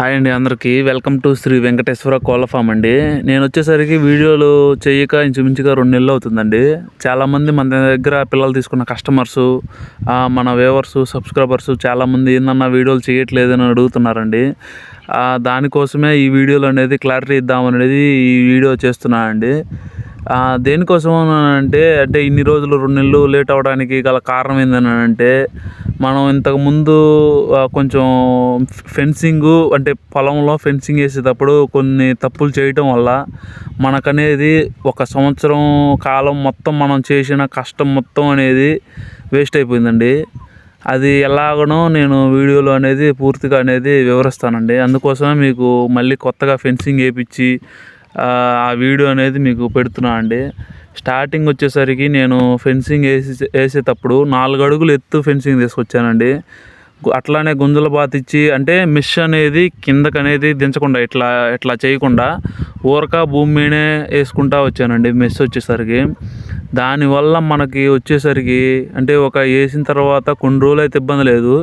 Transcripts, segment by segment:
Hi అండి అందరికీ. Welcome to Shri Venkateswara కోళ్ళ ఫామ్ అండి. నేను వచ్చేసరికి వీడియోలు చేయక ఇంచుమించుగా రెండు నెలలు అవుతుందండి. చాలామంది మన దగ్గర పిల్లలు తీసుకున్న కస్టమర్స్ మన వేవర్స్ సబ్స్క్రైబర్స్ చాలామంది ఏందన్నా వీడియోలు చేయట్లేదని అడుగుతున్నారండి. దానికోసమే ఈ వీడియోలు అనేది క్లారిటీ ఇద్దామనేది ఈ వీడియో చేస్తున్నానండి. దేనికోసం అంటే అంటే ఇన్ని రోజులు రెండు నెలలు లేట్ అవ్వడానికి గల కారణం ఏందని అంటే మనం ఇంతకుముందు కొంచెం ఫెన్సింగ్ అంటే పొలంలో ఫెన్సింగ్ వేసేటప్పుడు కొన్ని తప్పులు చేయటం వల్ల మనకనేది ఒక సంవత్సరం కాలం మొత్తం మనం చేసిన కష్టం మొత్తం అనేది వేస్ట్ అయిపోయిందండి. అది ఎలాగనో నేను వీడియోలో అనేది పూర్తిగా అనేది వివరిస్తానండి. అందుకోసమే మీకు మళ్ళీ కొత్తగా ఫెన్సింగ్ వేయించి ఆ వీడియో అనేది మీకు పెడుతున్నా అండి. స్టార్టింగ్ వచ్చేసరికి నేను ఫెన్సింగ్ వేసి వేసేటప్పుడు నాలుగు అడుగులు ఎత్తు ఫెన్సింగ్ తీసుకొచ్చానండి. అట్లానే గుంజల బాత్ ఇచ్చి అంటే మిష్ అనేది కిందకు అనేది దించకుండా ఇట్లా ఇట్లా చేయకుండా ఊరక భూమి మీదే వేసుకుంటా వచ్చానండి మిస్ వచ్చేసరికి. దానివల్ల మనకి వచ్చేసరికి అంటే ఒక వేసిన తర్వాత కొన్ని రోజులు అయితే ఇబ్బంది లేదు.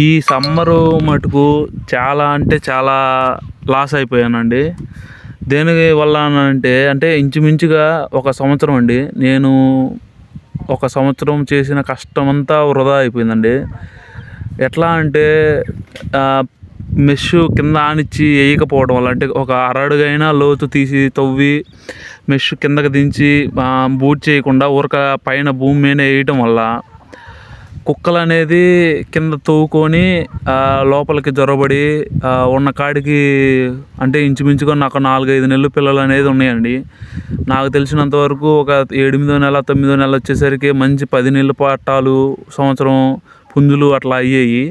ఈ సమ్మరు మటుకు చాలా అంటే చాలా లాస్ అయిపోయానండి. దేని వల్ల అంటే అంటే ఇంచుమించుగా ఒక సంవత్సరం అండి. నేను ఒక సంవత్సరం చేసిన కష్టమంతా వృధా అయిపోయిందండి. ఎట్లా అంటే మెష్ కింద ఆనిచ్చి వేయకపోవడం వల్ల అంటే ఒక అరడుగైనా లోతు తీసి తవ్వి మెష్ కిందకి దించి బూట్ చేయకుండా ఊరక పైన భూమి మీద వేయటం వల్ల కుక్కలు అనేది కింద తవ్వుకొని లోపలికి జొరబడి ఉన్న కాడికి అంటే ఇంచుమించుగా నాకు నాలుగైదు నెలలు పిల్లలు అనేది ఉన్నాయండి. నాకు తెలిసినంత వరకు ఒక ఎనిమిదో నెల తొమ్మిదో నెల వచ్చేసరికి మంచి పది నెలల పట్టాలు సంవత్సరం పుంజులు అట్లా అయ్యాయి.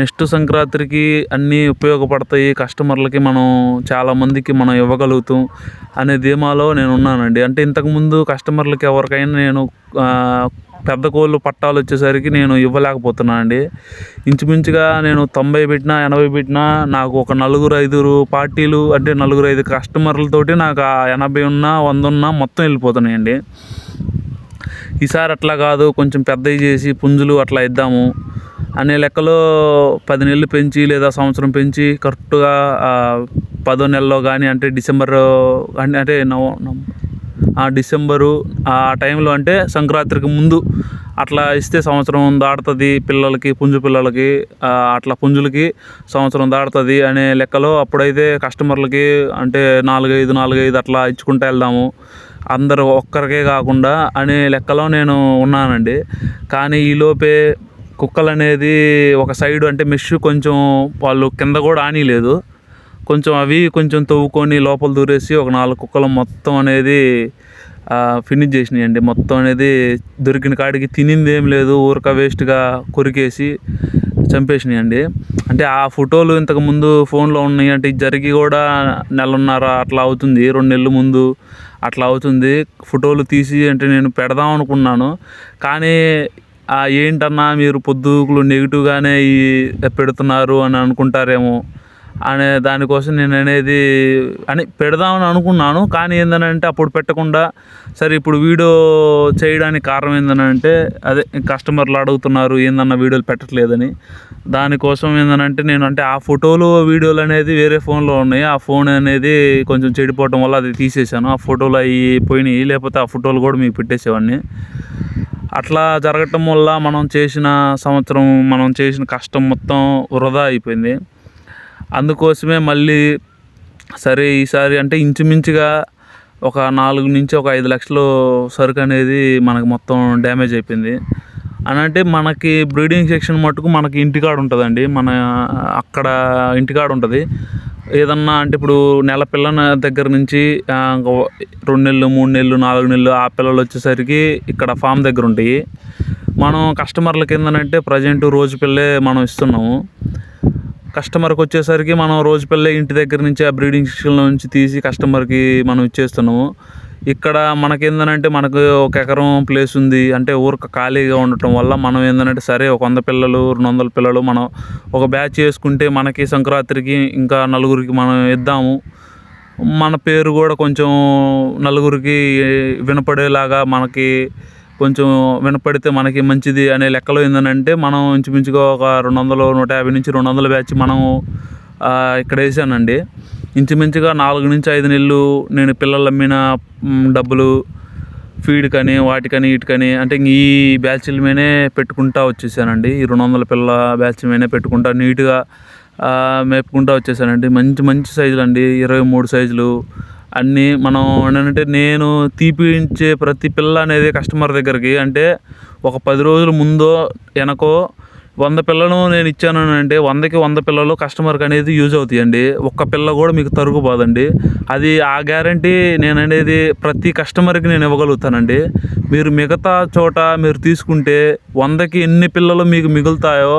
నెక్స్ట్ సంక్రాంతికి అన్నీ ఉపయోగపడతాయి కస్టమర్లకి మనం చాలామందికి మనం ఇవ్వగలుగుతాం అనే ధీమాలో నేను ఉన్నానండి అంటే ఇంతకుముందు కస్టమర్లకి ఎవరికైనా నేను పెద్ద కోళ్ళు పట్టాలు వచ్చేసరికి నేను ఇవ్వలేకపోతున్నాను అండి ఇంచుమించుగా నేను తొంభై పెట్టినా ఎనభై పెట్టినా నాకు ఒక నలుగురు ఐదుగురు పార్టీలు అంటే నలుగురు ఐదు కస్టమర్లతోటి నాకు ఆ ఎనభై ఉన్నా వంద ఉన్నా మొత్తం వెళ్ళిపోతున్నాయండి. ఈసారి అట్లా కాదు కొంచెం పెద్దవి చేసి పుంజులు అట్లా ఇద్దాము అనే లెక్కలో పది నెలలు పెంచి లేదా సంవత్సరం పెంచి కరెక్ట్గా పదో నెలలో కానీ అంటే డిసెంబర్ అంటే అంటే నవ డిసెంబరు ఆ టైంలో అంటే సంక్రాంతికి ముందు అట్లా ఇస్తే సంవత్సరం దాటుతుంది పిల్లలకి పుంజు పిల్లలకి అట్లా పుంజులకి సంవత్సరం దాటుతుంది అనే లెక్కలో అప్పుడైతే కస్టమర్లకి అంటే నాలుగైదు నాలుగైదు అట్లా ఇచ్చుకుంటూ వెళ్దాము. అందరూ ఒక్కరికే కాకుండా అనే లెక్కలో నేను ఉన్నానండి. కానీ ఈలోపే కుక్కలు అనేది ఒక సైడ్ అంటే మెష్ కొంచెం వాళ్ళు కింద కూడా ఆనిలేదు కొంచెం అవి కొంచెం తవ్వుకొని లోపల దూరేసి ఒక నాలుగు కుక్కలు మొత్తం అనేది ఫినిష్ చేసినాయండి. మొత్తం అనేది దొరికిన కాడికి తినింది ఏం లేదు. ఊరక వేస్ట్గా కొరికేసి చంపేసినాయండి. అంటే ఆ ఫోటోలు ఇంతకు ముందు ఫోన్లో ఉన్నాయి. అంటే జరిగి కూడా నెలన్నర అట్లా అవుతుంది. రెండు నెలల ముందు అట్లా అవుతుంది. ఫోటోలు తీసి అంటే నేను పెడదాం అనుకున్నాను. కానీ ఏంటన్నా మీరు పొద్దుకులు నెగిటివ్గానే ఈ పెడుతున్నారు అని అనుకుంటారేమో. అనే దానికోసం నేను అనేది అని పెడదామని అనుకున్నాను. కానీ ఏంటంటే అప్పుడు పెట్టకుండా సరే ఇప్పుడు వీడియో చేయడానికి కారణం ఏంటంటే అదే కస్టమర్లు అడుగుతున్నారు ఏందన్న వీడియోలు పెట్టట్లేదని. దానికోసం ఏంటంటే నేను అంటే ఆ ఫోటోలు వీడియోలు అనేది వేరే ఫోన్లో ఉన్నాయి. ఆ ఫోన్ అనేది కొంచెం చెడిపోవటం వల్ల అది తీసేసాను ఆ ఫోటోలు అవి పోయినాయి. లేకపోతే ఆ ఫోటోలు కూడా మీకు పెట్టేసేవాడిని. అట్లా జరగటం వల్ల మనం చేసిన సంవత్సరం మనం చేసిన కష్టం మొత్తం వృధా అయిపోయింది. అందుకోసమే మళ్ళీ సరే ఈసారి అంటే ఇంచుమించుగా ఒక నాలుగు నుంచి ఒక ఐదు లక్షలు సరుకు అనేది మనకు మొత్తం డ్యామేజ్ అయిపోయింది. అని అంటే మనకి బ్రీడింగ్ సెక్షన్ మటుకు మనకి ఇంటికాడ ఉంటుందండి. మన అక్కడ ఇంటికాడ ఉంటుంది. ఏదన్నా అంటే ఇప్పుడు నెల పిల్లల దగ్గర నుంచి రెండు నెలలు మూడు నెలలు నాలుగు నెలలు ఆ పిల్లలు వచ్చేసరికి ఇక్కడ ఫామ్ దగ్గర ఉంటాయి. మనం కస్టమర్లకి ఏంటంటే ప్రజెంట్ రోజు పిల్లే మనం ఇస్తున్నాము. కస్టమర్కి వచ్చేసరికి మనం రోజు పిల్లే ఇంటి దగ్గర నుంచి ఆ బ్రీడింగ్ సెక్షన్లో నుంచి తీసి కస్టమర్కి మనం ఇచ్చేస్తున్నాము. ఇక్కడ మనకేందనంటే మనకు ఒక ఎకరం ప్లేస్ ఉంది. అంటే ఊరికి ఖాళీగా ఉండటం వల్ల మనం ఏంటంటే సరే ఒక వంద పిల్లలు రెండు వందల పిల్లలు మనం ఒక బ్యాచ్ చేసుకుంటే మనకి సంక్రాంతికి ఇంకా నలుగురికి మనం ఇద్దాము. మన పేరు కూడా కొంచెం నలుగురికి వినపడేలాగా మనకి కొంచెం వినపడితే మనకి మంచిది అనే లెక్కలో ఏంటంటే మనం ఇంచుమించుగా ఒక రెండు వందలు నూట యాభై నుంచి రెండు వందల బ్యాచ్ మనం ఇక్కడ వేసానండి. ఇంచుమించుగా నాలుగు నుంచి ఐదు నెలలు నేను పిల్లలు అమ్మిన డబ్బులు ఫీడ్ కానీ వాటికని వీటికని అంటే ఇంక ఈ బ్యాచ్ల మీదనే పెట్టుకుంటా వచ్చేసానండి. ఈ రెండు వందల పిల్లల బ్యాచ్ మీదనే పెట్టుకుంటా నీట్గా మేపుకుంటా వచ్చేసానండి. మంచి మంచి సైజులు అండి ఇరవై మూడు సైజులు. అన్నీ మనం ఏంటంటే నేను తీపించే ప్రతి పిల్ల అనేది కస్టమర్ దగ్గరికి అంటే ఒక పది రోజుల ముందో వెనకో వంద పిల్లను నేను ఇచ్చాను అంటే వందకి వంద పిల్లలు కస్టమర్కి అనేది యూజ్ అవుతాయండి. ఒక్క పిల్ల కూడా మీకు తరుగుపోదండి అది ఆ గ్యారంటీ నేను అనేది ప్రతి కస్టమర్కి నేను ఇవ్వగలుగుతానండి. మీరు మిగతా చోట మీరు తీసుకుంటే వందకి ఎన్ని పిల్లలు మీకు మిగులుతాయో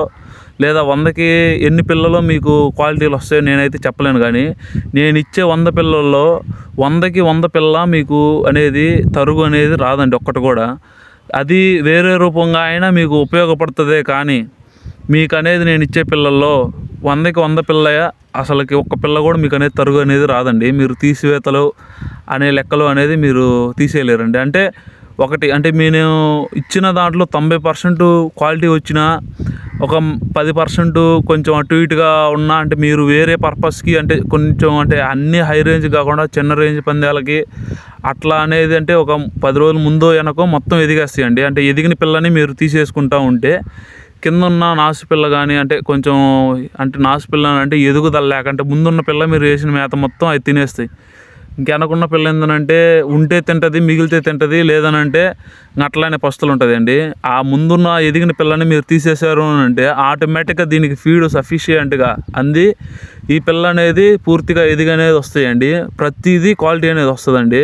లేదా వందకి ఎన్ని పిల్లలు మీకు క్వాలిటీలు వస్తాయో నేనైతే చెప్పలేను కానీ నేను ఇచ్చే వంద పిల్లల్లో వందకి వంద పిల్ల మీకు అనేది తరుగు అనేది రాదండి ఒక్కటి కూడా. అది వేరే రూపంగా అయినా మీకు ఉపయోగపడుతుందే కానీ మీకు అనేది నేను ఇచ్చే పిల్లల్లో వందకి వంద పిల్ల అసలుకి ఒక్క పిల్ల కూడా మీకు అనేది తరుగు అనేది రాదండి. మీరు తీసివేతలు అనే లెక్కలు అనేది మీరు తీసేయలేరండి. అంటే ఒకటి అంటే నేను ఇచ్చిన దాంట్లో తొంభై పర్సెంట్ క్వాలిటీ వచ్చిన ఒక పది పర్సెంట్ కొంచెం అటు ఇటుగా ఉన్నా అంటే మీరు వేరే పర్పస్కి అంటే కొంచెం అంటే అన్ని హై రేంజ్ కాకుండా చిన్న రేంజ్ పందాలకి అట్లా అనేది అంటే ఒక పది రోజుల ముందో వెనకో మొత్తం ఎదిగేస్తాయండి. అంటే ఎదిగిన పిల్లని మీరు తీసేసుకుంటా ఉంటే కింద ఉన్న నాసు పిల్ల కానీ అంటే కొంచెం అంటే నాసు పిల్ల అంటే ఎదుగుదల లేక అంటే ముందున్న పిల్ల మీరు వేసిన మేత మొత్తం అది తినేస్తాయి. ఇంకెనకున్న పిల్ల ఏంటంటే ఉంటే తింటుంది మిగిలితే తింటుంది లేదనంటే అట్లానే పస్తులు ఉంటుందండి ఆ ముందున్న ఎదిగిన పిల్లని మీరు తీసేశారు అని అంటే ఆటోమేటిక్గా దీనికి ఫీడ్ సఫిషియంట్గా అంది. ఈ పిల్ల అనేది పూర్తిగా ఎదిగనేది వస్తాయండి. ప్రతిదీ క్వాలిటీ అనేది వస్తుందండి.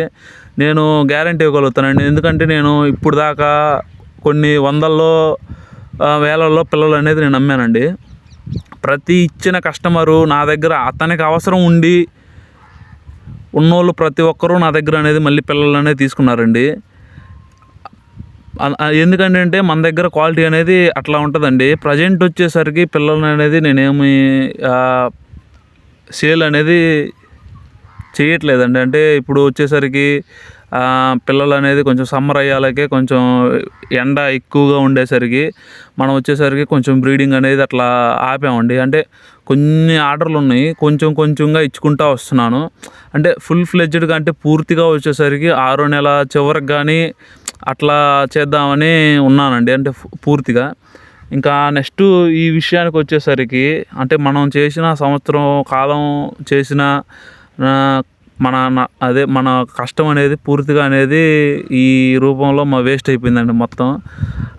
నేను గ్యారంటీ ఇవ్వగలుగుతానండి. ఎందుకంటే నేను ఇప్పుడు దాకా కొన్ని వందల్లో వేలల్లో పిల్లలు అనేది నేను నమ్మానండి. ప్రతి ఇచ్చిన కస్టమరు నా దగ్గర అతనికి అవసరం ఉండి ఉన్నోళ్ళు ప్రతి ఒక్కరూ నా దగ్గర అనేది మళ్ళీ పిల్లలు అనేది తీసుకున్నారండి. ఎందుకంటే అంటే మన దగ్గర క్వాలిటీ అనేది అట్లా ఉంటుందండి. ప్రజెంట్ వచ్చేసరికి పిల్లలు అనేది నేనేమి సేల్ అనేది చేయట్లేదండి. అంటే ఇప్పుడు వచ్చేసరికి పిల్లలు అనేది కొంచెం సమ్మర్ అయ్యాలకే కొంచెం ఎండ ఎక్కువగా ఉండేసరికి మనం వచ్చేసరికి కొంచెం బ్రీడింగ్ అనేది అట్లా ఆపామండి. అంటే కొన్ని ఆర్డర్లు ఉన్నాయి. కొంచెం కొంచెంగా ఇచ్చుకుంటా వస్తున్నాను. అంటే ఫుల్ ఫ్లెడ్జ్డ్గా అంటే పూర్తిగా వచ్చేసరికి ఆరో నెల చివరికి కానీ అట్లా చేద్దామని ఉన్నానండి. అంటే పూర్తిగా. ఇంకా నెక్స్ట్ ఈ విషయానికి వచ్చేసరికి అంటే మనం చేసిన సంవత్సరం కాలం చేసిన మన అదే మన కష్టం అనేది పూర్తిగా అనేది ఈ రూపంలో మా వేస్ట్ అయిపోయిందండి మొత్తం.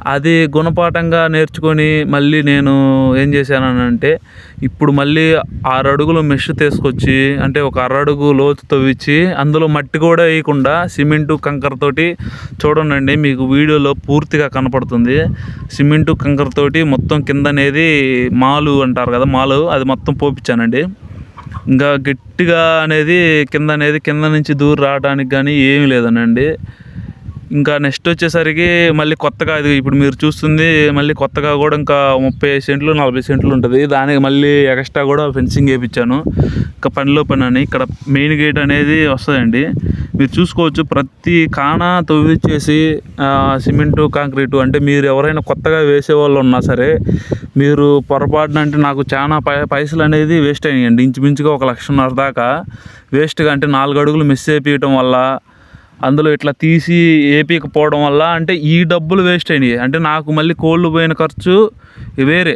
అది గుణపాఠంగా నేర్చుకొని మళ్ళీ నేను ఏం చేశానంటే ఇప్పుడు మళ్ళీ ఆరడుగులు మెష్ తీసుకొచ్చి అంటే ఒక అరడుగు లోతు తవ్వించి అందులో మట్టి కూడా వేయకుండా సిమెంటు కంకరతోటి చూడండి మీకు వీడియోలో పూర్తిగా కనపడుతుంది. సిమెంటు కంకరతోటి మొత్తం కింద అనేది మాలు అంటారు కదా మాలు అది మొత్తం పోపించానండి ఇంకా గట్టిగా అనేది కింద అనేది కింద నుంచి దూరం రావడానికి కానీ ఏమీ లేదనండి. ఇంకా నెక్స్ట్ వచ్చేసరికి మళ్ళీ కొత్తగా ఇది ఇప్పుడు మీరు చూస్తుంది మళ్ళీ కొత్తగా కూడా ఇంకా ముప్పై సెంట్లు నలభై సెంట్లు ఉంటుంది. దానికి మళ్ళీ ఎక్స్ట్రా కూడా ఫెన్సింగ్ వేయించాను ఇంకా పనిలో పని అని ఇక్కడ మెయిన్ గేట్ అనేది వస్తుందండి. మీరు చూసుకోవచ్చు ప్రతి కాణ తవ్విచ్చేసి సిమెంటు కాంక్రీటు అంటే మీరు ఎవరైనా కొత్తగా వేసే వాళ్ళు ఉన్నా సరే మీరు పొరపాటున అంటే నాకు చాలా పై పైసలు అనేది వేస్ట్ అయినాయండి. ఇంచుమించుగా ఒక లక్షన్నర దాకా వేస్ట్గా అంటే నాలుగు అడుగులు మిస్ అయిపోయటం వల్ల అందులో ఇట్లా తీసి ఏపీకపోవడం వల్ల అంటే ఈ డబ్బులు వేస్ట్ అయినాయి. అంటే నాకు మళ్ళీ కోళ్ళు పోయిన ఖర్చు వేరే.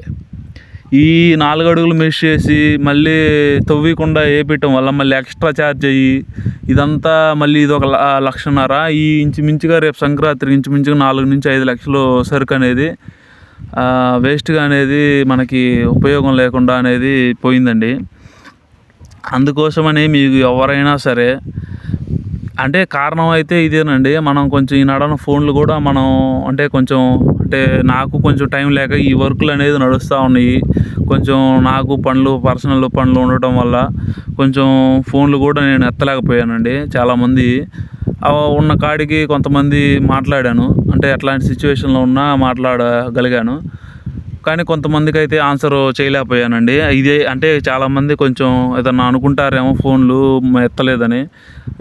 ఈ నాలుగు అడుగులు మిస్ చేసి మళ్ళీ తవ్వకుండా వేపించడం వల్ల మళ్ళీ ఎక్స్ట్రా ఛార్జ్ అయ్యి ఇదంతా మళ్ళీ ఇది ఒక లక్షన్నర. ఈ ఇంచుమించుగా రేపు సంక్రాంతి ఇంచుమించుగా నాలుగు నుంచి ఐదు లక్షలు సరుకు అనేది వేస్ట్గా అనేది మనకి ఉపయోగం లేకుండా అనేది పోయిందండి. అందుకోసమని మీకు ఎవరైనా సరే అంటే కారణం అయితే ఇదేనండి. మనం కొంచెం ఈ నడన ఫోన్లు కూడా మనం అంటే కొంచెం అంటే నాకు కొంచెం టైం లేక ఈ వర్క్లు అనేది నడుస్తూ ఉన్నాయి. కొంచెం నాకు పనులు పర్సనల్ పనులు ఉండటం వల్ల కొంచెం ఫోన్లు కూడా నేను ఎత్తలేకపోయానండి చాలామంది. ఉన్న కాడికి కొంతమంది మాట్లాడాను. అంటే ఎట్లాంటి సిచ్యువేషన్లో ఉన్నా మాట్లాడగలిగాను. కానీ కొంతమందికి అయితే ఆన్సర్ చేయలేకపోయానండి. ఇదే అంటే చాలామంది కొంచెం ఏదన్నా అనుకుంటారేమో ఫోన్లు ఎత్తలేదని.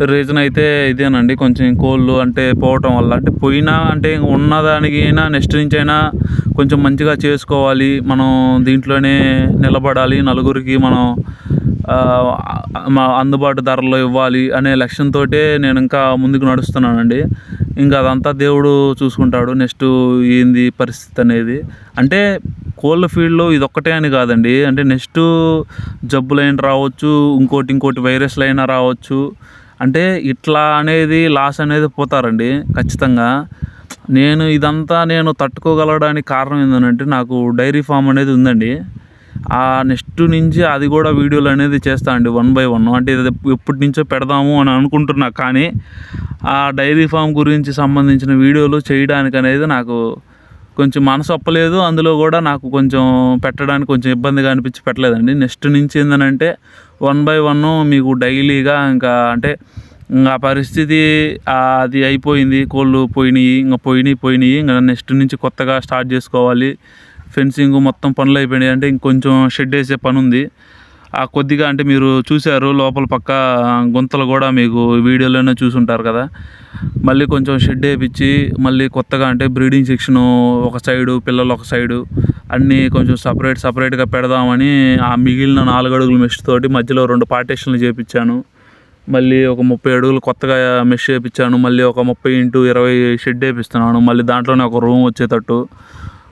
రీజన్ అయితే ఇదేనండి. కొంచెం కోళ్ళు అంటే పోవటం వల్ల. అంటే పోయినా అంటే ఉన్నదానికైనా నెక్స్ట్ నుంచి అయినా కొంచెం మంచిగా చేసుకోవాలి. మనం దీంట్లోనే నిలబడాలి. నలుగురికి మనం మా అందుబాటు ధరలో ఇవ్వాలి అనే లక్ష్యంతో నేను ఇంకా ముందుకు నడుస్తున్నానండి. ఇంకా అదంతా దేవుడు చూసుకుంటాడు. నెక్స్ట్ ఏంది పరిస్థితి అనేది. అంటే కోళ్ళ ఫీల్డ్లో ఇదొక్కటే అని కాదండి. అంటే నెక్స్ట్ జబ్బులైన రావచ్చు ఇంకోటి ఇంకోటి వైరస్లు అయినా రావచ్చు. అంటే ఇట్లా అనేది లాస్ అనేది పోతారండి ఖచ్చితంగా. నేను ఇదంతా నేను తట్టుకోగలగడానికి కారణం ఏంటంటే నాకు డైరీ ఫామ్ అనేది ఉందండి. ఆ నెక్స్ట్ నుంచి అది కూడా వీడియోలు అనేది చేస్తా అండి వన్ బై వన్. అంటే ఇది ఎప్పటి నుంచో పెడదాము అని అనుకుంటున్నా కానీ ఆ డైరీ ఫామ్ గురించి సంబంధించిన వీడియోలు చేయడానికి అనేది నాకు కొంచెం మనసు ఒప్పలేదు. అందులో కూడా నాకు కొంచెం పెట్టడానికి కొంచెం ఇబ్బందిగా అనిపించి పెట్టలేదండి. నెక్స్ట్ నుంచి ఏంటంటే వన్ బై వన్ మీకు డైలీగా ఇంకా అంటే ఇంకా పరిస్థితి అది అయిపోయింది. కోళ్ళు పోయినాయి ఇంకా పోయినాయి పోయినాయి. ఇంకా నెక్స్ట్ నుంచి కొత్తగా స్టార్ట్ చేసుకోవాలి. ఫెన్సింగ్ మొత్తం పనులు అయిపోయినాయి. అంటే ఇంకొంచెం షెడ్ వేసే పని ఉంది కొద్దిగా అంటే మీరు చూశారు లోపల పక్క గుంతలు కూడా మీకు వీడియోలోనే చూసుంటారు కదా. మళ్ళీ కొంచెం షెడ్ వేయించి మళ్ళీ కొత్తగా అంటే బ్రీడింగ్ సెక్షన్ ఒక సైడు పిల్లలు ఒక సైడు అన్నీ కొంచెం సపరేట్ సపరేట్గా పెడదామని ఆ మిగిలిన నాలుగు అడుగుల మెష్ తోటి మధ్యలో రెండు పార్టీషన్లు చేపించాను. మళ్ళీ ఒక ముప్పై అడుగులు కొత్తగా మెష్ వేయించాను. మళ్ళీ ఒక ముప్పై ఇంటూ ఇరవై షెడ్ వేపిస్తున్నాను. మళ్ళీ దాంట్లోనే ఒక రూమ్ వచ్చేటట్టు.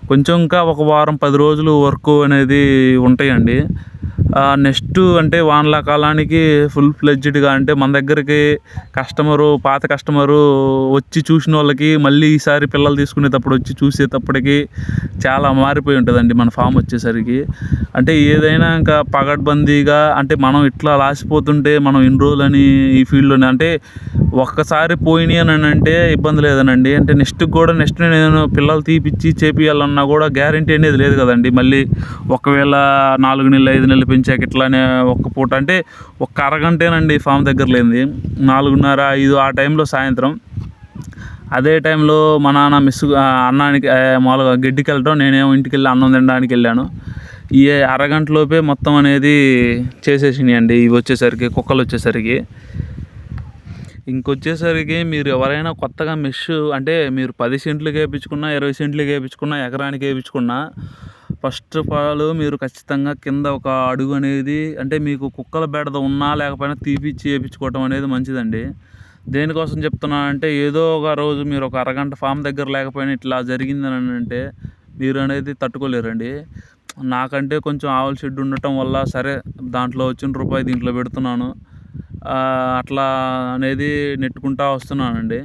కొంచెం ఇంకా ఒక వారం పది రోజులు వర్క్ అనేది ఉంటాయండి. నెక్స్ట్ అంటే వానల కాలానికి ఫుల్ ఫ్లెడ్జ్డ్గా అంటే మన దగ్గరికి కస్టమరు పాత కస్టమరు వచ్చి చూసిన వాళ్ళకి మళ్ళీ ఈసారి పిల్లలు తీసుకునేటప్పుడు వచ్చి చూసేటప్పటికి చాలా మారిపోయి ఉంటుందండి మన ఫామ్ వచ్చేసరికి. అంటే ఏదైనా ఇంకా పగడ్బందీగా అంటే మనం ఇట్లా లాసిపోతుంటే మనం ఇన్ని రోజులని ఈ ఫీల్డ్లోనే అంటే ఒక్కసారి పోయినాయి అని అంటే ఇబ్బంది లేదనండి. అంటే నెక్స్ట్ కూడా నెక్స్ట్ నేను పిల్లలు తీపిచ్చి చేపియాలన్నా కూడా గ్యారంటీ అనేది లేదు కదండి. మళ్ళీ ఒకవేళ నాలుగు నెలలు ఐదు నెలలు పెంచాక ఇట్లానే ఒక్క పూట అంటే ఒక్క అరగంటేనండి ఫామ్ దగ్గర లేనిది. నాలుగున్నర ఐదు ఆ టైంలో సాయంత్రం. అదే టైంలో మా నాన్న మిస్ అన్నానికి మామూలుగా గడ్డికి వెళ్ళటం నేనేమో ఇంటికి వెళ్ళి అన్నం తినడానికి వెళ్ళాను. ఈ అరగంటలోపే మొత్తం అనేది చేసేసినాయి అండి ఇవి వచ్చేసరికి కుక్కలు వచ్చేసరికి. ఇంకొచ్చేసరికి మీరు ఎవరైనా కొత్తగా మెష్ అంటే మీరు పది సెంట్లు వేయించుకున్నా ఇరవై సెంట్లు వేయించుకున్నా ఎకరానికి వేయించుకున్నా ఫస్ట్ ఆఫ్ ఆల్ మీరు ఖచ్చితంగా కింద ఒక అడుగు అనేది అంటే మీకు కుక్కల బెడద ఉన్నా లేకపోయినా తీపిచ్చి వేయించుకోవటం అనేది మంచిదండి. దేనికోసం చెప్తున్నానంటే ఏదో ఒక రోజు మీరు ఒక అరగంట ఫామ్ దగ్గర లేకపోయినా ఇట్లా జరిగిందని అంటే మీరు అనేది తట్టుకోలేరండి. నాకంటే కొంచెం ఆవుల షెడ్ ఉండటం వల్ల సరే దాంట్లో వచ్చిన రూపాయి దీంట్లో పెడుతున్నాను. అట్లా అనేది నెట్టుకుంటా వస్తున్నానండి.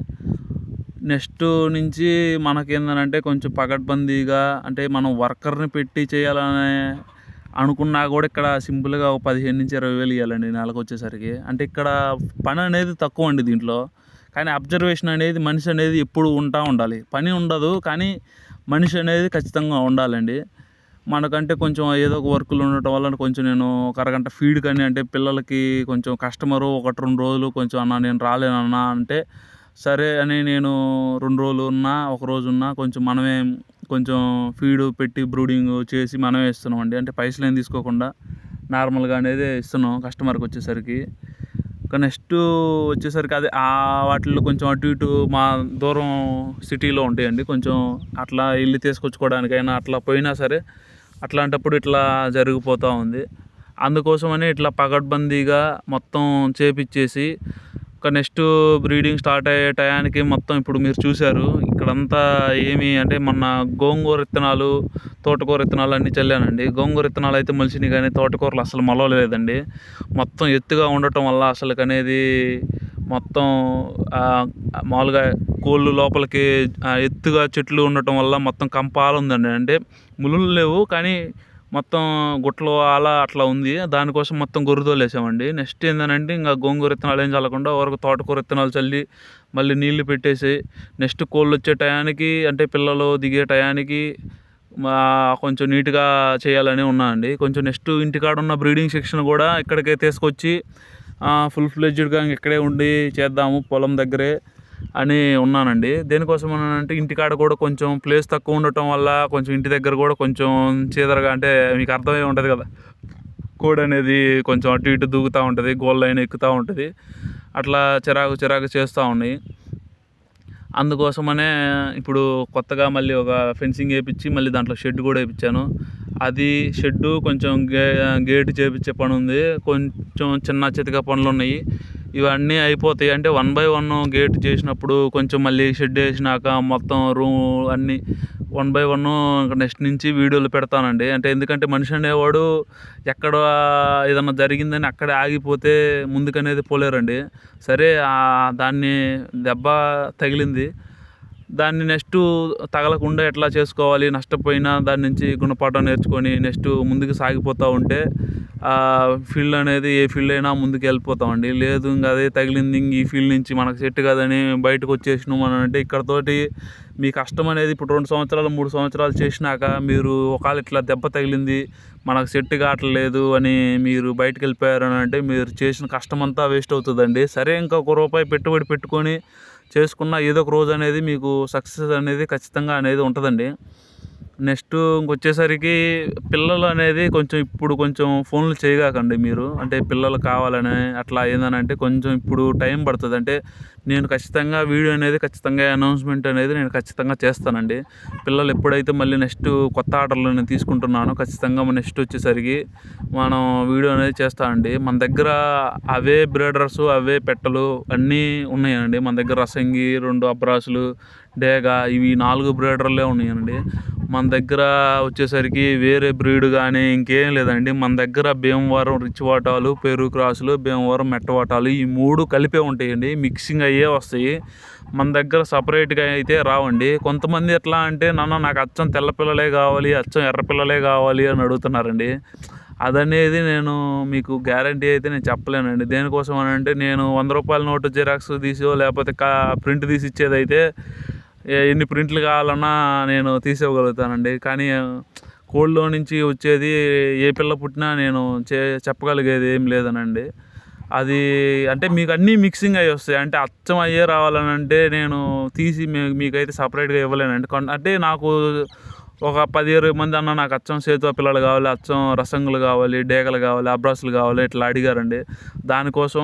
నెక్స్ట్ నుంచి మనకేందనంటే కొంచెం పకడ్బందీగా అంటే మనం వర్కర్ని పెట్టి చేయాలనే అనుకున్నా కూడా ఇక్కడ సింపుల్గా ఒక పదిహేను నుంచి ఇరవై వేలు ఇవ్వాలండి నెలకు వచ్చేసరికి అంటే ఇక్కడ పని అనేది తక్కువ అండి దీంట్లో. కానీ అబ్జర్వేషన్ అనేది మనిషి అనేది ఎప్పుడు ఉంటా ఉండాలి. పని ఉండదు కానీ మనిషి అనేది ఖచ్చితంగా ఉండాలండి. మనకంటే కొంచెం ఏదో ఒక వర్కులు ఉండటం వల్ల కొంచెం నేను ఒక అరగంట ఫీడ్ కానీ అంటే పిల్లలకి కొంచెం కస్టమరు ఒకటి రెండు రోజులు కొంచెం అన్న నేను రాలేనన్నా అంటే సరే అని నేను రెండు రోజులు ఉన్నా ఒక రోజు ఉన్నా కొంచెం మనమే కొంచెం ఫీడ్ పెట్టి బ్రూడింగ్ చేసి మనమే ఇస్తున్నాం అండి. అంటే పైసలు ఏం తీసుకోకుండా నార్మల్గా అనేది ఇస్తున్నాం కస్టమర్కి వచ్చేసరికి. ఇంకా నెక్స్ట్ వచ్చేసరికి అదే ఆ వాటిల్లో కొంచెం అటు ఇటు మా దూరం సిటీలో ఉంటాయండి. కొంచెం అట్లా ఇల్లు తీసుకొచ్చుకోవడానికైనా అట్లా పోయినా సరే అట్లాంటప్పుడు ఇట్లా జరిగిపోతూ ఉంది. అందుకోసమని ఇట్లా పగడ్బందీగా మొత్తం చేపిచ్చేసి ఒక నెక్స్ట్ బ్రీడింగ్ స్టార్ట్ అయ్యే టయానికి మొత్తం ఇప్పుడు మీరు చూశారు. ఇక్కడంతా ఏమి అంటే మొన్న గోంగూర విత్తనాలు తోటకూర విత్తనాలు అన్నీ చల్లానండి. గోంగూర విత్తనాలు అయితే మొలిచినాయి కానీ తోటకూరలు అసలు మొలవలేదండి. మొత్తం ఎత్తుగా ఉండటం వల్ల అసలు అనేది మొత్తం మామూలుగా కోళ్ళు లోపలికి ఎత్తుగా చెట్లు ఉండటం వల్ల మొత్తం కంపాలు ఉందండి. అంటే ములులు లేవు కానీ మొత్తం గుట్టలు అలా అట్లా ఉంది. దానికోసం మొత్తం గొర్రెదోలు వేసామండి. నెక్స్ట్ ఏంటంటే ఇంకా గోంగూర విత్తనాలు ఏం చల్లకుండా వరకు తోటకూర విత్తనాలు చల్లి మళ్ళీ నీళ్ళు పెట్టేసి నెక్స్ట్ కోళ్ళు వచ్చే టయానికి అంటే పిల్లలు దిగే టయానికి కొంచెం నీట్గా చేయాలని ఉన్నానండి. కొంచెం నెక్స్ట్ ఇంటికాడ ఉన్న బ్రీడింగ్ సెక్షన్ కూడా ఇక్కడికే తీసుకొచ్చి ఫుల్ ఫ్లెడ్జ్డ్గా ఇక్కడే ఉండి చేద్దాము పొలం దగ్గరే. అని ఉన్నానండి. దేనికోసం అంటే ఇంటికాడ కూడా కొంచెం ప్లేస్ తక్కువ ఉండటం వల్ల కొంచెం ఇంటి దగ్గర కూడా కొంచెం చీదరగా అంటే మీకు అర్థమై ఉంటుంది కదా. కోడి అనేది కొంచెం అటు ఇటు దూకుతూ ఉంటుంది గోల్ లైన్ ఎక్కుతూ ఉంటుంది. అట్లా చిరాకు చిరాకు చేస్తూ ఉన్నాయి. అందుకోసమనే ఇప్పుడు కొత్తగా మళ్ళీ ఒక ఫెన్సింగ్ వేయించి మళ్ళీ దాంట్లో షెడ్ కూడా వేయించాను అది షెడ్డు కొంచెం గే గేటు చేపించే పని ఉంది కొంచెం చిన్న చితక పనులు ఉన్నాయి ఇవన్నీ అయిపోతాయి. అంటే వన్ బై వన్ గేట్ చేసినప్పుడు కొంచెం మళ్ళీ షెడ్ వేసినాక మొత్తం రూమ్ అన్నీ వన్ బై వన్ నెక్స్ట్ నుంచి వీడియోలు పెడతానండి. అంటే ఎందుకంటే మనిషి అనేవాడు ఎక్కడ ఏదన్నా జరిగిందని అక్కడే ఆగిపోతే ముందుకనేది పోలేరండి. సరే దాన్ని దెబ్బ తగిలింది. దాన్ని నెక్స్ట్ తగలకుండా ఎట్లా చేసుకోవాలి నష్టపోయినా దాని నుంచి గుణపాఠం నేర్చుకొని నెక్స్ట్ ముందుకు సాగిపోతూ ఉంటే ఫీల్డ్ అనేది ఏ ఫీల్డ్ అయినా ముందుకు వెళ్ళిపోతామండి లేదు ఇంకా అదే తగిలింది ఇంక ఈ ఫీల్డ్ నుంచి మనకు సెట్ కాదని బయటకు వచ్చేసినాం అని అంటే ఇక్కడతోటి మీ కష్టం అనేది ఇప్పుడు రెండు సంవత్సరాలు మూడు సంవత్సరాలు చేసినాక మీరు ఒకవేళ ఇట్లా దెబ్బ తగిలింది మనకు సెట్ కావట్లేదు అని మీరు బయటకు వెళ్ళిపోయారు అని అంటే మీరు చేసిన కష్టం అంతా వేస్ట్ అవుతుందండి. సరే ఇంకా ఒక రూపాయి పెట్టుబడి పెట్టుకొని చేసుకున్న ఏదో ఒక రోజు అనేది మీకు సక్సెస్ అనేది ఖచ్చితంగా అనేది ఉంటుందండి. నెక్స్ట్ ఇంకొచ్చేసరికి పిల్లలు అనేది కొంచెం ఇప్పుడు కొంచెం ఫోన్లు చేయగాకండి మీరు. అంటే పిల్లలు కావాలని అట్లా ఏందని అంటే కొంచెం ఇప్పుడు టైం పడుతుంది. అంటే నేను ఖచ్చితంగా వీడియో అనేది ఖచ్చితంగా అనౌన్స్మెంట్ అనేది నేను ఖచ్చితంగా చేస్తానండి. పిల్లలు ఎప్పుడైతే మళ్ళీ నెక్స్ట్ కొత్త ఆర్డర్లు నేను తీసుకుంటున్నానో ఖచ్చితంగా నెక్స్ట్ వచ్చేసరికి మనం వీడియో అనేది చేస్తానండి. మన దగ్గర అవే బ్రీడర్స్ అవే పెట్టలు అన్నీ ఉన్నాయండి. మన దగ్గర రసంగి రెండు అబ్రాసులు డేగా ఇవి నాలుగు బ్రీడర్లే ఉన్నాయండి. మన దగ్గర వచ్చేసరికి వేరే బ్రీడ్ కానీ ఇంకేం లేదండి. మన దగ్గర భీమవరం రిచ్ వాటాలు పెరుగు క్రాసులు భీమవరం మెట్టవాటాలు ఈ మూడు కలిపే ఉంటాయండి. మిక్సింగ్ అయ్యే వస్తాయి. మన దగ్గర సపరేట్గా అయితే రావండి. కొంతమంది ఎట్లా అంటే నాన్న నాకు అచ్చం తెల్ల పిల్లలే కావాలి అచ్చం ఎర్ర పిల్లలే కావాలి అని అడుగుతున్నారండి. అదనేది నేను మీకు గ్యారంటీ అయితే నేను చెప్పలేనండి. దేనికోసం అని అంటే నేను వంద రూపాయల నోటు జిరాక్స్ తీసో లేకపోతే కా ప్రింట్ తీసి ఇచ్చేదైతే ఎన్ని ప్రింట్లు కావాలన్నా నేను తీసివ్వగలుగుతానండి కానీ కోళ్ళలో నుంచి వచ్చేది ఏ పిల్ల పుట్టినా నేను చే చెప్పగలిగేది ఏం లేదనండి. అది అంటే మీకు అన్నీ మిక్సింగ్ అయ్యి వస్తాయి. అంటే అచ్చం అయ్యే రావాలని అంటే నేను తీసి మీ- మీకైతే సపరేట్గా ఇవ్వలేనండి. అంటే నాకు ఒక పది ఇరవై మంది అన్న నాకు అచ్చం సేతువ పిల్లలు కావాలి అచ్చం రసంగులు కావాలి డేగలు కావాలి అబ్రాసులు కావాలి ఇట్లా అడిగారండి. దానికోసం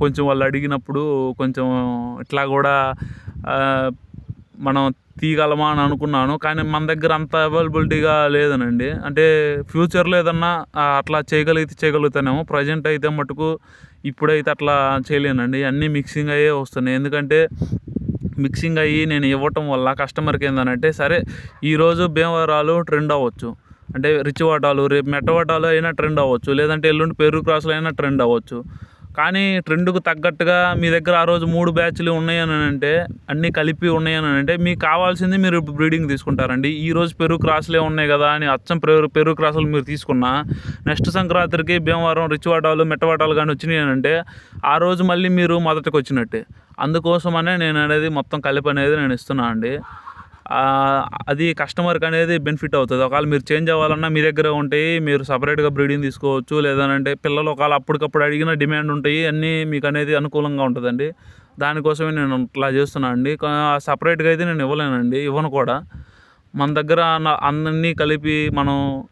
కొంచెం వాళ్ళు అడిగినప్పుడు కొంచెం ఇట్లా కూడా మనం తీయగలమా అని అనుకున్నాను కానీ మన దగ్గర అంత అవైలబిలిటీగా లేదనండి. అంటే ఫ్యూచర్లో ఏదన్నా అట్లా చేయగలిగితే చేయగలుగుతానేమో ప్రజెంట్ అయితే మటుకు ఇప్పుడైతే అట్లా చేయలేనండి. అన్నీ మిక్సింగ్ అయ్యే వస్తున్నాయి. ఎందుకంటే మిక్సింగ్ అయ్యి నేను ఇవ్వటం వల్ల కస్టమర్కి ఏంటంటే సరే ఈరోజు భీమవరాలు ట్రెండ్ అవ్వచ్చు. అంటే రిచ్ వాటాలు రేపు మెట్ట వాటాలు అయినా ట్రెండ్ అవ్వచ్చు. లేదంటే ఎల్లుండి పెరుగు క్రాసులు అయినా ట్రెండ్ అవ్వచ్చు. కానీ ట్రెండ్కు తగ్గట్టుగా మీ దగ్గర ఆ రోజు మూడు బ్యాచ్లు ఉన్నాయని అంటే అన్నీ కలిపి ఉన్నాయని అంటే మీకు కావాల్సింది మీరు బ్రీడింగ్ తీసుకుంటారండి. ఈ రోజు పెరుగు క్రాసులే ఉన్నాయి కదా అని అచ్చం పెరుగు పెరుగు క్రాసులు మీరు తీసుకున్నా నెక్స్ట్ సంక్రాంతికి భీమవరం రిచ్ వాటాలు మెట్టవాటాలు కానీ వచ్చినాయి అని అంటే ఆ రోజు మళ్ళీ మీరు మొదటికి వచ్చినట్టే అందుకోసమనే నేను అనేది మొత్తం కలిపి అనేది నేను ఇస్తున్నాను అండి. అది కస్టమర్కి అనేది బెనిఫిట్ అవుతుంది. ఒకవేళ మీరు చేంజ్ అవ్వాలన్నా మీ దగ్గర ఉంటాయి మీరు సపరేట్గా బ్రీడింగ్ తీసుకోవచ్చు. లేదనంటే పిల్లలు ఒకవేళ అప్పటికప్పుడు అడిగిన డిమాండ్ ఉంటాయి అన్నీ మీకు అనేది అనుకూలంగా ఉంటుందండి. దానికోసమే నేను ఇట్లా చేస్తున్నాను అండి. సపరేట్గా అయితే నేను ఇవ్వలేనండి. ఇవ్వను కూడా. మన దగ్గర నా- అన్నీ కలిపి మనం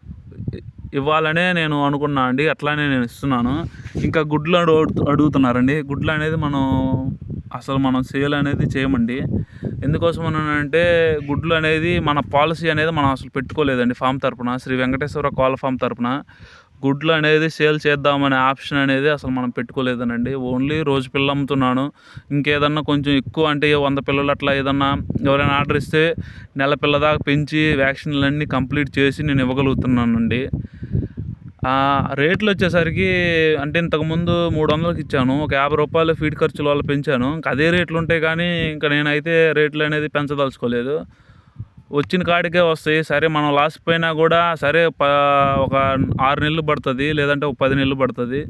ఇవ్వాలనే నేను అనుకున్నా అండి. అట్లానే నేను ఇస్తున్నాను. ఇంకా గుడ్లు అడుగు అడుగుతున్నారండి. గుడ్లు అనేది మనం అసలు మనం సేల్ అనేది చేయమండి. ఎందుకోసం అంటే గుడ్లు అనేది మన పాలసీ అనేది మనం అసలు పెట్టుకోలేదండి ఫామ్ తరపున. శ్రీ వెంకటేశ్వర కోళ్ళ ఫామ్ తరపున. గుడ్లు అనేది సేల్ చేద్దామనే ఆప్షన్ అనేది అసలు మనం పెట్టుకోలేదనండి. ఓన్లీ రోజు పిల్ల అమ్ముతున్నాను. ఇంకేదన్నా కొంచెం ఎక్కువ అంటే వంద పిల్లలు అట్లా ఏదన్నా ఎవరైనా ఆర్డర్ ఇస్తే నెల పిల్ల దాకా పెంచి వ్యాక్సిన్లన్నీ కంప్లీట్ చేసి నేను ఇవ్వగలుగుతున్నానండి. రేట్లు వచ్చేసరికి అంటే ఇంతకుముందు మూడు వందలకి ఇచ్చాను. ఒక యాభై రూపాయలు ఫీడ్ ఖర్చుల వల్ల పెంచాను. ఇంకా అదే రేట్లు ఉంటాయి కానీ ఇంకా నేనైతే రేట్లు అనేది పెంచదలుచుకోలేదు. వచ్చిన కాడికే వస్తాయి. సరే మనం లాస్ పోయినా కూడా సరే ప ఒక ఆరు నెలలు పడుతుంది లేదంటే ఒక పది నెలలు పడుతుంది.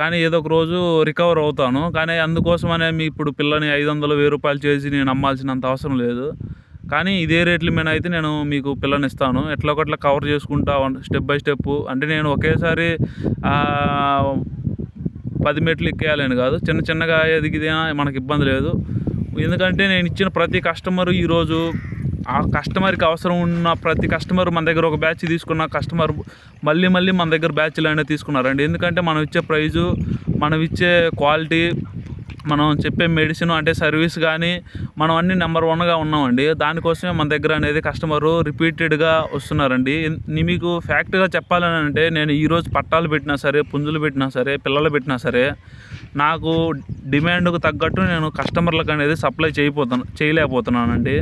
కానీ ఏదో ఒక రోజు రికవర్ అవుతాను. కానీ అందుకోసమనే మీ ఇప్పుడు పిల్లని ఐదు వందలు వెయ్యి రూపాయలు చేసి నేను అమ్మాల్సినంత అవసరం లేదు. కానీ ఇదే రేట్ల మీద అయితే నేను మీకు పిల్లని ఇస్తాను. ఎట్లా ఒకట్లా కవర్ చేసుకుంటా స్టెప్ బై స్టెప్. అంటే నేను ఒకేసారి పది మెట్లు ఎక్కేయాలని కాదు. చిన్న చిన్నగా ఎదిగినా మనకి ఇబ్బంది లేదు. ఎందుకంటే నేను ఇచ్చిన ప్రతి కస్టమర్ ఈరోజు ఆ కస్టమర్కి అవసరం ఉన్న ప్రతి కస్టమర్ మన దగ్గర ఒక బ్యాచ్ తీసుకున్న కస్టమర్ మళ్ళీ మళ్ళీ మన దగ్గర బ్యాచ్లు అనేది తీసుకున్నారండి. ఎందుకంటే మనం ఇచ్చే ప్రైజు మనం ఇచ్చే క్వాలిటీ మనం చెప్పే మెడిసిన్ అంటే సర్వీస్ కానీ మనం అన్ని నెంబర్ వన్గా ఉన్నామండి. దానికోసమే మన దగ్గర అనేది కస్టమరు రిపీటెడ్గా వస్తున్నారండి. మీకు ఫ్యాక్ట్గా చెప్పాలని అంటే నేను ఈరోజు పట్టాలు పెట్టినా సరే పుంజులు పెట్టినా సరే పిల్లలు పెట్టినా సరే నాకు డిమాండ్కు తగ్గట్టు నేను కస్టమర్లకు అనేది సప్లై చేయపోతాను చేయలేకపోతున్నానండి.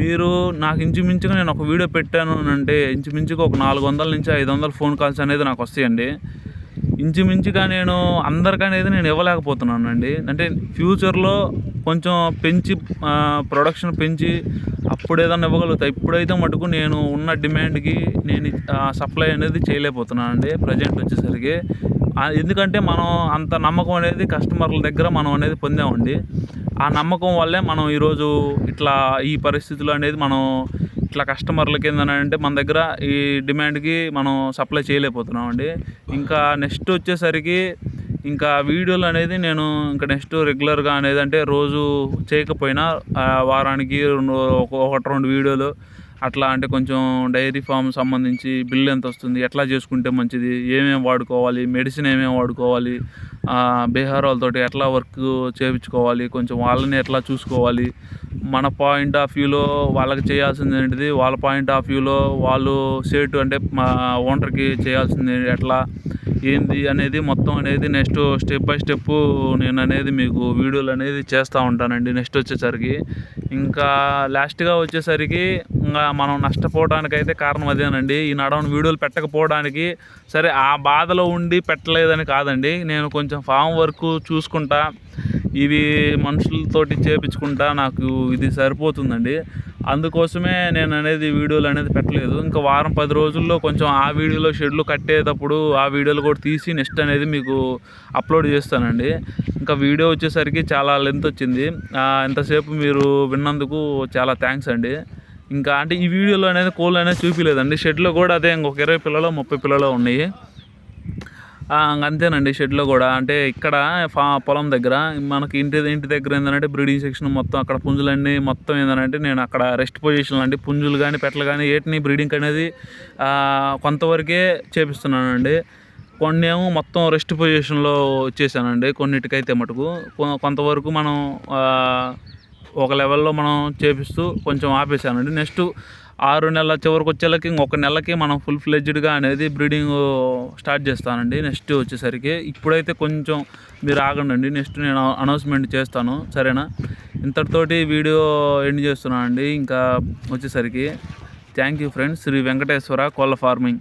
మీరు నాకు ఇంచుమించుగా నేను ఒక వీడియో పెట్టాను అంటే ఇంచుమించుగా ఒక నాలుగు వందల నుంచి ఐదు వందల ఫోన్ కాల్స్ అనేది నాకు వస్తాయండి. ఇంచుమించుగా నేను అందరికీ అనేది నేను ఇవ్వలేకపోతున్నాను అండి అంటే ఫ్యూచర్లో కొంచెం పెంచి ప్రొడక్షన్ పెంచి అప్పుడు ఏదైనా ఇవ్వగలుగుతా. ఇప్పుడైతే మటుకు నేను ఉన్న డిమాండ్కి నేను సప్లై అనేది చేయలేకపోతున్నాను అండి ప్రజెంట్ వచ్చేసరికి. ఎందుకంటే మనం అంత నమ్మకం అనేది కస్టమర్ల దగ్గర మనం అనేది పొందామండి. ఆ నమ్మకం వల్లే మనం ఈరోజు ఇట్లా ఈ పరిస్థితులు అనేది మనం ఇట్లా కస్టమర్లకి ఏంటంటే మన దగ్గర ఈ డిమాండ్కి మనం సప్లై చేయలేకపోతున్నాం అండి ఇంకా నెక్స్ట్ వచ్చేసరికి ఇంకా వీడియోలు అనేది నేను ఇంకా నెక్స్ట్ రెగ్యులర్గా అనేది అంటే రోజు చేయకపోయినా ఆ, వారానికి రెండు ఒకటి రెండు వీడియోలు అట్లా అంటే కొంచెం డైరీ ఫామ్ సంబంధించి బిల్ ఎంత వస్తుంది ఎట్లా చేసుకుంటే మంచిది ఏమేమి వాడుకోవాలి మెడిసిన్ ఏమేమి వాడుకోవాలి బీహార్ వాళ్ళతోటి ఎట్లా వర్క్ చేయించుకోవాలి? కొంచెం వాళ్ళని ఎట్లా చూసుకోవాలి? మన పాయింట్ ఆఫ్ వ్యూలో వాళ్ళకి చేయాల్సింది ఏంటిది? వాళ్ళ పాయింట్ ఆఫ్ వ్యూలో వాళ్ళు సేటు అంటే మా ఓనర్కి చేయాల్సింది ఎట్లా? ఏంది అనేది మొత్తం అనేది నెక్స్ట్ స్టెప్ బై స్టెప్ నేను అనేది మీకు వీడియోలు అనేది చేస్తూ ఉంటానండి నెక్స్ట్ వచ్చేసరికి. ఇంకా లాస్ట్గా వచ్చేసరికి ఇంకా మనం నష్టపోవడానికి అయితే కారణం అదేనండి. ఈ నడవని వీడియోలు పెట్టకపోవడానికి సరే ఆ బాధలో ఉండి పెట్టలేదని కాదండి. నేను కొంచెం కొంచెం ఫామ్ వర్క్ చూసుకుంటా ఇవి మనుషులతోటి చేపించుకుంటా నాకు ఇది సరిపోతుందండి. అందుకోసమే నేను అనేది వీడియోలు అనేది పెట్టలేదు. ఇంకా వారం పది రోజుల్లో కొంచెం ఆ వీడియోలో షెడ్లు కట్టేటప్పుడు ఆ వీడియోలు కూడా తీసి నెక్స్ట్ అనేది మీకు అప్లోడ్ చేస్తానండి. ఇంకా వీడియో వచ్చేసరికి చాలా లెంత్ వచ్చింది. ఇంతసేపు మీరు విన్నందుకు చాలా థ్యాంక్స్ అండి. ఇంకా అంటే ఈ వీడియోలో అనేది కోళ్ళు అనేది చూపించలేదండి షెడ్లో కూడా అదే ఇంకొక ఇరవై పిల్లలు ముప్పై పిల్లలు ఉన్నాయి. అంతేనండి షెడ్లో కూడా. అంటే ఇక్కడ పొలం దగ్గర మనకి ఇంటి ఇంటి దగ్గర ఏంటంటే బ్రీడింగ్ సెక్షన్ మొత్తం అక్కడ పుంజులన్నీ మొత్తం ఏంటంటే నేను అక్కడ రెస్ట్ పొజిషన్ అండి. పుంజులు కానీ పెట్టలు కానీ ఏటిని బ్రీడింగ్ అనేది కొంతవరకే చేపిస్తున్నానండి. కొన్ని ఏమో మొత్తం రెస్ట్ పొజిషన్లో వచ్చేసానండి కొన్నిటికైతే మటుకు. కొ- కొంతవరకు మనం ఒక లెవెల్లో మనం చేపిస్తూ కొంచెం ఆపేసానండి నెక్స్ట్ ఆరు నెలల చివరికి వచ్చేలకి ఇంకొక నెలకి మనం ఫుల్ ఫ్లెడ్జ్డ్గా అనేది బ్రీడింగ్ స్టార్ట్ చేస్తానండి. నెక్స్ట్ వచ్చేసరికి ఇప్పుడైతే కొంచెం మీరు ఆగండి నెక్స్ట్ నేను అనౌన్స్మెంట్ చేస్తాను. సరేనా? ఇంతటితోటి వీడియో ఎండ్ చేస్తున్నానండి. ఇంకా వచ్చేసరికి thank you friends Sri Venkateswara కోళ్ళ ఫార్మింగ్